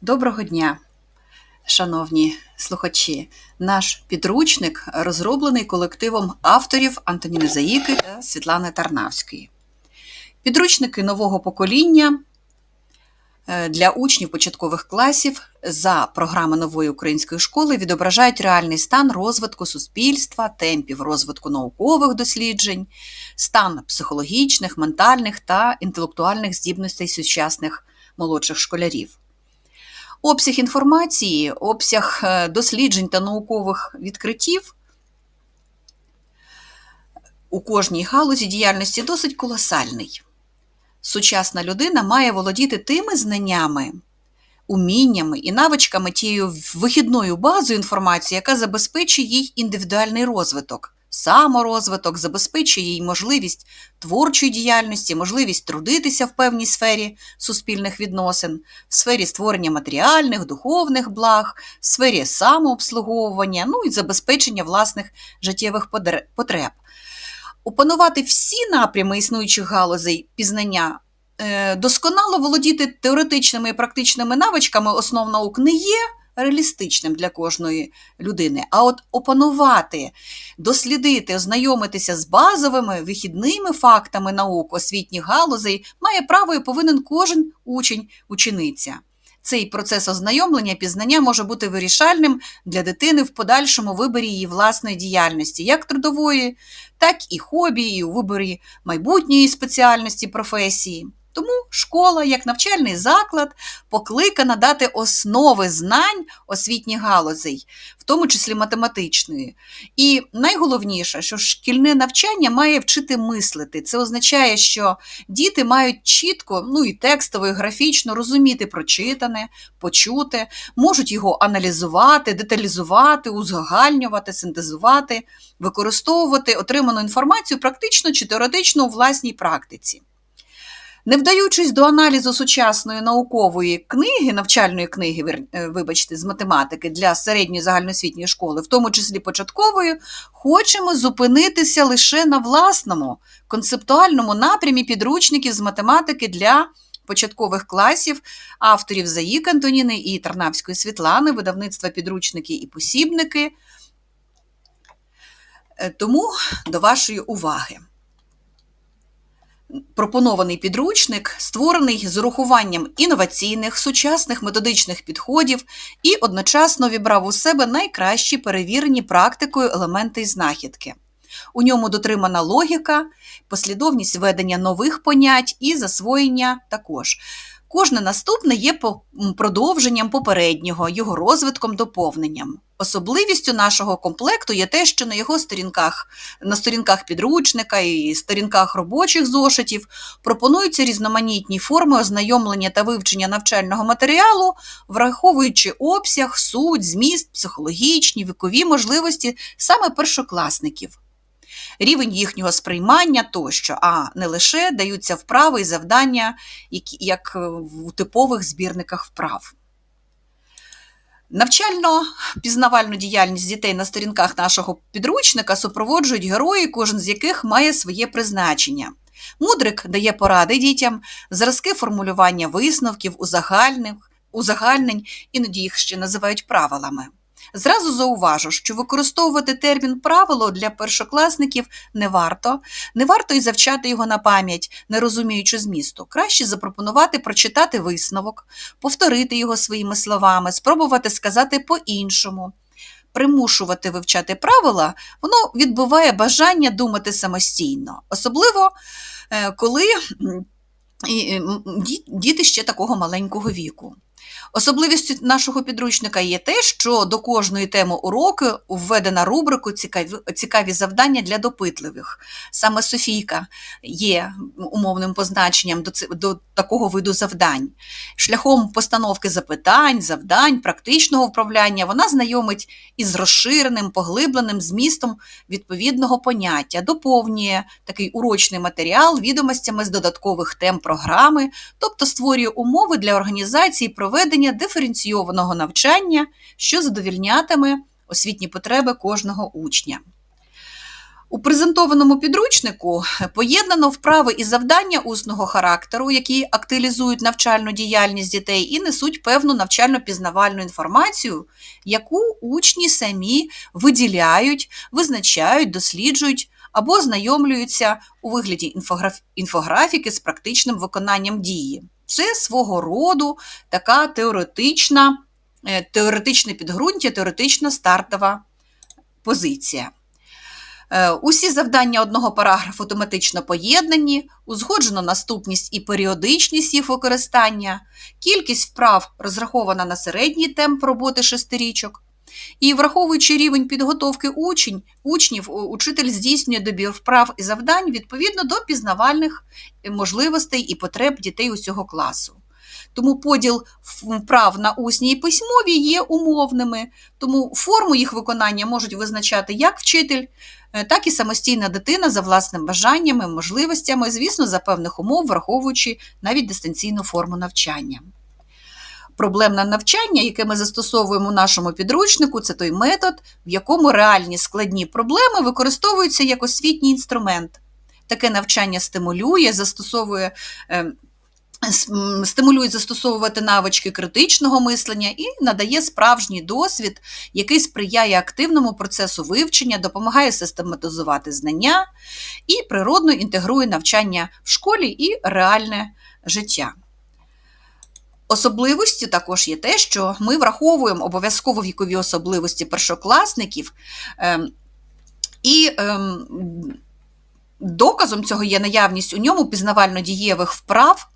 Доброго дня, шановні слухачі. Наш підручник розроблений колективом авторів Антоніни Заїки та Світлани Тарнавської. Підручники нового покоління е, для учнів початкових класів за програми нової української школи відображають реальний стан розвитку суспільства, темпів розвитку наукових досліджень, стан психологічних, ментальних та інтелектуальних здібностей сучасних молодших школярів. Обсяг інформації, обсяг е, досліджень та наукових відкриттів у кожній галузі діяльності досить колосальний. Сучасна людина має володіти тими знаннями, уміннями і навичками тією вихідною базою інформації, яка забезпечує їй індивідуальний розвиток, саморозвиток, забезпечує їй можливість творчої діяльності, можливість трудитися в певній сфері суспільних відносин, в сфері створення матеріальних, духовних благ, в сфері самообслуговування, ну і забезпечення власних життєвих потреб. Опанувати всі напрями існуючих галузей пізнання. Е, досконало володіти теоретичними і практичними навичками основ наук не є реалістичним для кожної людини. А от опанувати, дослідити, ознайомитися з базовими вихідними фактами наук освітніх галузей має право і повинен кожен учень, учениця. Цей процес ознайомлення, пізнання може бути вирішальним для дитини в подальшому виборі її власної діяльності, як трудової, так і хобі, і у виборі майбутньої спеціальності професії. Тому школа, як навчальний заклад, покликана дати основи знань освітніх галузей, в тому числі математичної. І найголовніше, що шкільне навчання має вчити мислити. Це означає, що діти мають чітко, ну і текстово, і графічно розуміти прочитане, почути, можуть його аналізувати, деталізувати, узагальнювати, синтезувати, використовувати отриману інформацію практично чи теоретично у власній практиці. Не вдаючись до аналізу сучасної наукової книги, навчальної книги, е, вибачте, з математики для середньої загальноосвітньої школи, в тому числі початкової, хочемо зупинитися лише на власному концептуальному напрямі підручників з математики для початкових класів авторів Заїк Антоніни і Тарнавської Світлани, видавництва підручники і посібники. Е, тому до вашої уваги пропонований підручник створений з урахуванням інноваційних, сучасних методичних підходів і одночасно вібрав у себе найкращі перевірені практикою елементи і знахідки. У ньому дотримана логіка, послідовність ведення нових понять і засвоєння також. Кожне наступне є продовженням попереднього, його розвитком, доповненням. Особливістю нашого комплекту є те, що на його сторінках, на сторінках підручника і сторінках робочих зошитів пропонуються різноманітні форми ознайомлення та вивчення навчального матеріалу, враховуючи обсяг, суть, зміст, психологічні, вікові можливості саме першокласників рівень їхнього сприймання тощо, а не лише даються вправи і завдання, як в типових збірниках вправ. Навчально-пізнавальну діяльність дітей на сторінках нашого підручника супроводжують герої, кожен з яких має своє призначення. Мудрик дає поради дітям, зразки формулювання висновків, узагальнень, іноді їх ще називають правилами. Зразу зауважу, що використовувати термін правило для першокласників не варто, не варто і завчати його на пам'ять, не розуміючи змісту. Краще запропонувати прочитати висновок, повторити його своїми словами, спробувати сказати по-іншому. Примушувати вивчати правила, воно відбуває бажання думати самостійно, особливо е, коли діти ще такого маленького віку. Особливістю нашого підручника є те, що до кожної теми уроку введена рубрику цікаві завдання для допитливих. Саме Софійка є умовним позначенням до, до такого виду завдань. Шляхом постановки запитань, завдань, практичного вправляння вона знайомить із розширеним, поглибленим змістом відповідного поняття, доповнює такий урочний матеріал відомостями з додаткових тем програми, тобто створює умови для організації проведення проведення диференційованого навчання, що задовільнятиме освітні потреби кожного учня. У презентованому підручнику поєднано вправи і завдання усного характеру, які актуалізують навчальну діяльність дітей і несуть певну навчально-пізнавальну інформацію, яку учні самі виділяють, визначають, досліджують або знайомлюються у вигляді інфографіки з практичним виконанням дії. Це свого роду така теоретична, е, теоретичне підґрунтя, теоретична стартова позиція. Е, Усі завдання одного параграфу автоматично поєднані, узгоджено наступність і періодичність їх використання, кількість вправ розрахована на середній темп роботи шестирічок. І враховуючи рівень підготовки учень, учнів, учитель здійснює добір вправ і завдань відповідно до пізнавальних е, можливостей і потреб дітей усього класу. Тому поділ вправ на усні і письмові є умовними, тому форму їх виконання можуть визначати як вчитель, е, так і самостійна дитина за власним бажаннями, можливостями, звісно, за певних умов, враховуючи навіть дистанційну форму навчання. Проблемне навчання, яке ми застосовуємо у нашому підручнику, це той метод, в якому реальні складні проблеми використовуються як освітній інструмент. Таке навчання стимулює, застосовує. е, Стимулює застосовувати навички критичного мислення і надає справжній досвід, який сприяє активному процесу вивчення, допомагає систематизувати знання і природно інтегрує навчання в школі і реальне життя. Особливістю також є те, що ми враховуємо обов'язково вікові особливості першокласників, ем, і ем, доказом цього є наявність у ньому пізнавально-дієвих вправ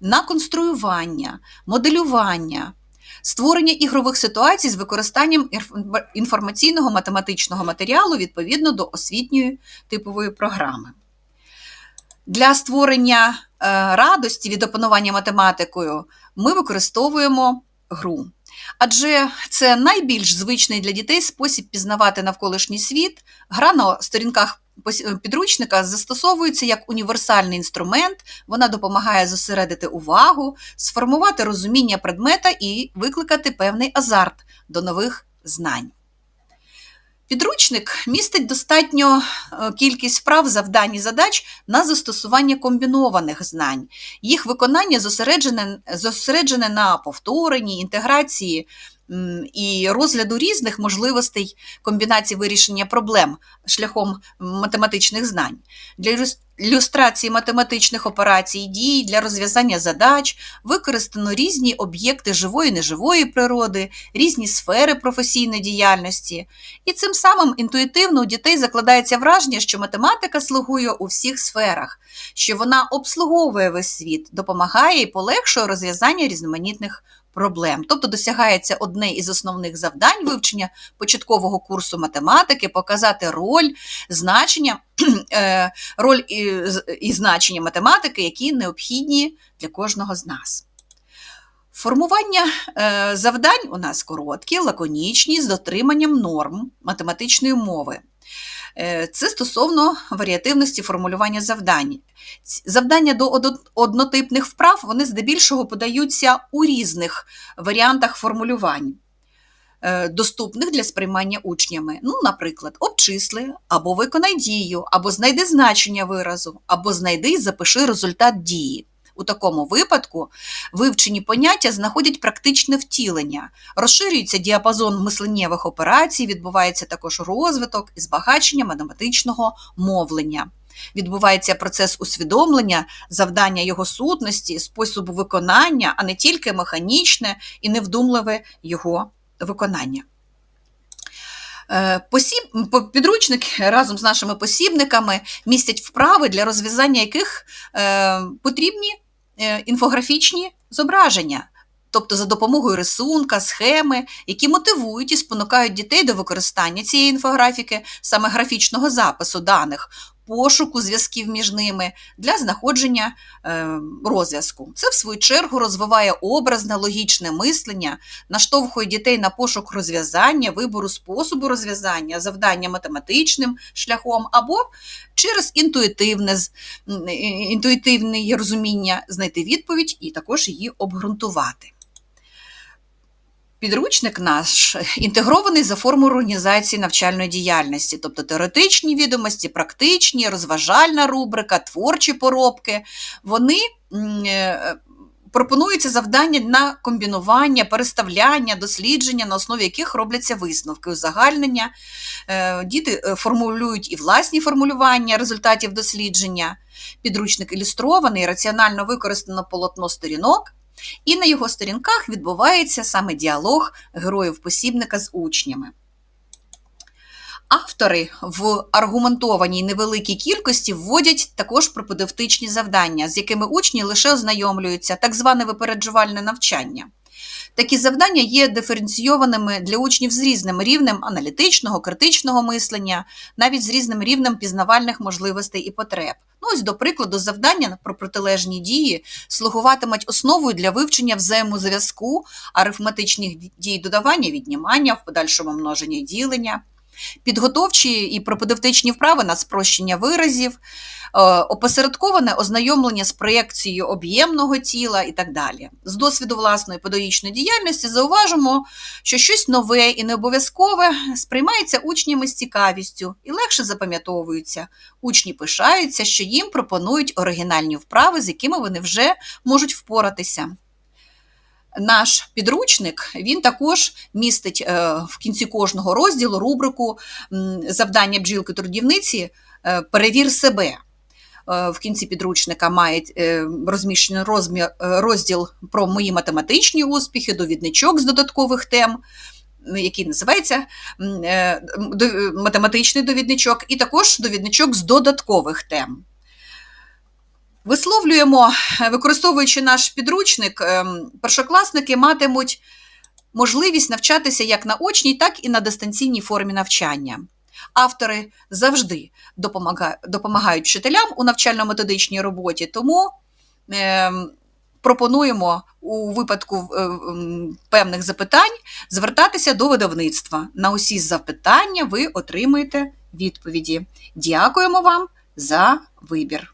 на конструювання, моделювання, створення ігрових ситуацій з використанням інформаційного математичного матеріалу відповідно до освітньої типової програми. Для створення е, радості від опанування математикою ми використовуємо гру. Адже це найбільш звичний для дітей спосіб пізнавати навколишній світ. Гра на сторінках підручника застосовується як універсальний інструмент, вона допомагає зосередити увагу, сформувати розуміння предмета і викликати певний азарт до нових знань. Підручник містить достатньо е, кількість вправ, завдань і задач на застосування комбінованих знань. Їх виконання зосереджене, зосереджене на повторенні, інтеграції і розгляду різних можливостей комбінації вирішення проблем шляхом математичних знань. Для ілюстрації математичних операцій дій, для розв'язання задач використано різні об'єкти живої і неживої природи, різні сфери професійної діяльності. І цим самим інтуїтивно у дітей закладається враження, що математика слугує у всіх сферах, що вона обслуговує весь світ, допомагає і полегшує розв'язання різноманітних проблем. Тобто досягається одне із основних завдань вивчення початкового курсу математики показати роль, значення, роль і, і значення математики, які необхідні для кожного з нас. Формування е, завдань у нас короткі, лаконічні, з дотриманням норм математичної мови. Е, Це стосовно варіативності формулювання завдань. Завдання до однотипних вправ вони здебільшого подаються у різних варіантах формулювань, е, доступних для сприймання учнями. Ну, наприклад, обчисли, або виконай дію, або знайди значення виразу, або знайди і запиши результат дії. У такому випадку вивчені поняття знаходять практичне втілення, розширюється діапазон мисленнєвих операцій, відбувається також розвиток і збагачення математичного мовлення. Відбувається процес усвідомлення, завдання його сутності, способу виконання, а не тільки механічне і невдумливе його виконання. Е, Посіб... по- Підручник разом з нашими посібниками містять вправи, для розв'язання яких е, потрібні е, інфографічні зображення, тобто за допомогою рисунка, схеми, які мотивують і спонукають дітей до використання цієї інфографіки, саме графічного запису даних, пошуку зв'язків між ними для знаходження е, розв'язку. Це, в свою чергу, розвиває образне логічне мислення, наштовхує дітей на пошук розв'язання, вибору способу розв'язання, завдання математичним шляхом або через інтуїтивне, м, е, інтуїтивне розуміння знайти відповідь і також її обґрунтувати. Підручник наш інтегрований за формою організації навчальної діяльності, тобто теоретичні відомості, практичні, розважальна рубрика, творчі поробки. Вони е, пропонуються завдання на комбінування, переставляння, дослідження, на основі яких робляться висновки, узагальнення. Е, Діти е, формулюють і власні формулювання результатів дослідження. Підручник ілюстрований, раціонально використано полотно сторінок. І на його сторінках відбувається саме діалог героїв-посібника з учнями. Автори в аргументованій невеликій кількості вводять також пропедевтичні завдання, з якими учні лише ознайомлюються, так зване випереджувальне навчання. Такі завдання є диференційованими для учнів з різним рівнем аналітичного, критичного мислення, навіть з різним рівнем пізнавальних можливостей і потреб. Ось, до прикладу, завдання про протилежні дії слугуватимуть основою для вивчення взаємозв'язку, арифметичних дій додавання, віднімання, в подальшому множення ділення. Підготовчі і пропедевтичні вправи на спрощення виразів, е, опосередковане ознайомлення з проєкцією об'ємного тіла і так далі. З досвіду власної педагогічної діяльності зауважимо, що щось нове і необов'язкове сприймається учнями з цікавістю і легше запам'ятовується. Учні пишаються, що їм пропонують оригінальні вправи, з якими вони вже можуть впоратися. Наш підручник він також містить е, в кінці кожного розділу рубрику завдання бджілки трудівниці е, Перевір себе. Е, В кінці підручника має розміщений розділ про мої математичні успіхи, довідничок з додаткових тем, який називається математичний довідничок, і також довідничок з додаткових тем. Висловлюємо, е, використовуючи наш підручник, ем, першокласники матимуть можливість навчатися як на очній, так і на дистанційній формі навчання. Автори завжди допомагають вчителям у навчально-методичній роботі, тому ем, пропонуємо у випадку е, певних запитань звертатися до видавництва. На усі запитання ви отримаєте відповіді. Дякуємо вам за вибір.